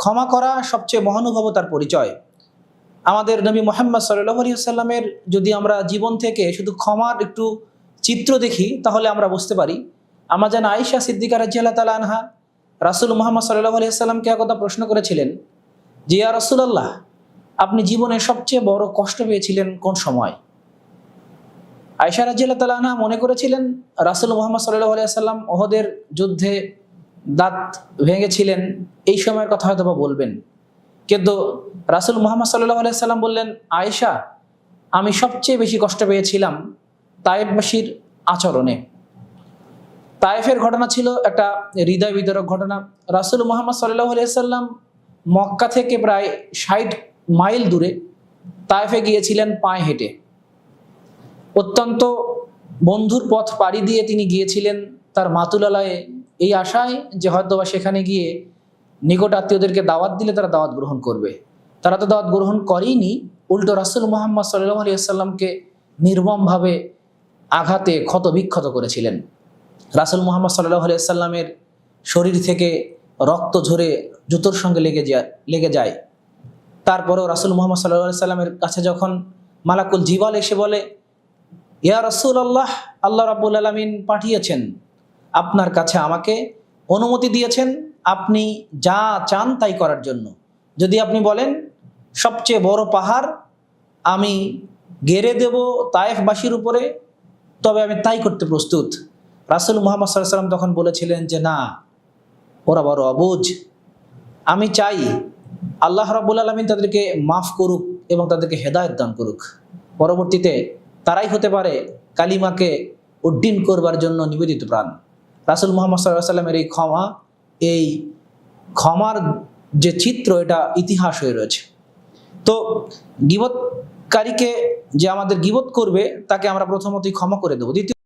ক্ষমা করা সবচেয়ে মহানুভবতার পরিচয়। আমাদের নবী মোহাম্মদ সাল্লাহ আলিয়াল্লামের যদি আমরা জীবন থেকে শুধু ক্ষমার একটু চিত্র দেখি, তাহলে আমরা বুঝতে পারি, আমার যেন আয়েশা সিদ্দিকা রাজিয়াল্লাহ তালা আনহা রাসুল মোহাম্মদ সাল্লাহ আলিয়াল্লামকে একদা প্রশ্ন করেছিলেন যে, ইয়া রাসুলাল্লাহ, আপনি জীবনে সবচেয়ে বড় কষ্ট পেয়েছিলেন কোন সময়? আয়সা রাজিয়াল্লাহ তালা আনহা মনে করেছিলেন, রাসুল মোহাম্মদ সাল্লাহ আলিয়াল্লাম ওহদের যুদ্ধে দাঁত ভেঙেছিলেন, এই সময়ের কথা হয়তো বা বলবেন। কিন্তু রাসুল মোহাম্মদ সাল্লাহ আলাইসাল্লাম বললেন, আয়েশা, আমি সবচেয়ে বেশি কষ্ট পেয়েছিলাম তায়েববাসীর আচরণে। তায়েফের ঘটনা ছিল একটা হৃদয় বিদারক ঘটনা। রাসুল মোহাম্মদ সাল্লাহ আলাইসাল্লাম মক্কা থেকে প্রায় ষাট মাইল দূরে তায়েফে গিয়েছিলেন পায়ে হেঁটে। অত্যন্ত বন্ধুর পথ পাড়ি দিয়ে তিনি গিয়েছিলেন তার মাতুলালয়ে এই আশায় যে হয়তো বা সেখানে গিয়ে নিকট আত্মীয়দেরকে দাওয়াত দিলে তারা দাওয়াত গ্রহণ করবে। তারা তো দাওয়াত গ্রহণ করেইনি, উল্টো রাসুল মোহাম্মদ সাল্লাহ আলিয়াল্লামকে নির্মমভাবে আঘাতে ক্ষত বিক্ষত করেছিলেন। রাসুল মোহাম্মদ সাল্লাহ আলিয়াল্লামের শরীর থেকে রক্ত ঝরে জুতোর সঙ্গে লেগে যায় লেগে যায়। তারপরেও রাসুল মোহাম্মদ সাল্লাহ সাল্লামের কাছে যখন মালাকুল জিবাল এসে বলে, ইয়া রসুল আল্লাহ আল্লাহ রাবুল আলমিন পাঠিয়েছেন। আপনার কাছে আমাকে অনুমতি দিয়েছেন, আপনি যা চান তাই করার জন্য। যদি আপনি বলেন, সবচেয়ে বড় পাহাড় আমি গেড়ে দেব তায়েফবাসীর উপরে, তবে আমি তাই করতে প্রস্তুত। রাসুল মোহাম্মদ সাল্লাম তখন বলেছিলেন যে, না, ওরা বড় অবুঝ আমি চাই আল্লাহ রাবুল আলমিন তাদেরকে মাফ করুক এবং তাদেরকে হেদায়ত দান করুক। পরবর্তীতে তারাই হতে পারে কালিমাকে উড্ডীন করবার জন্য নিবেদিত প্রাণ। রাসুল মোহাম্মদ সাল্লাহ সাল্লামের এই ক্ষমা, এই ক্ষমার যে চিত্র, এটা ইতিহাস হয়ে রয়েছে। তো গিবতকারীকে যে আমাদের গিবত করবে, তাকে আমরা প্রথমতই ক্ষমা করে দেবো। দ্বিতীয়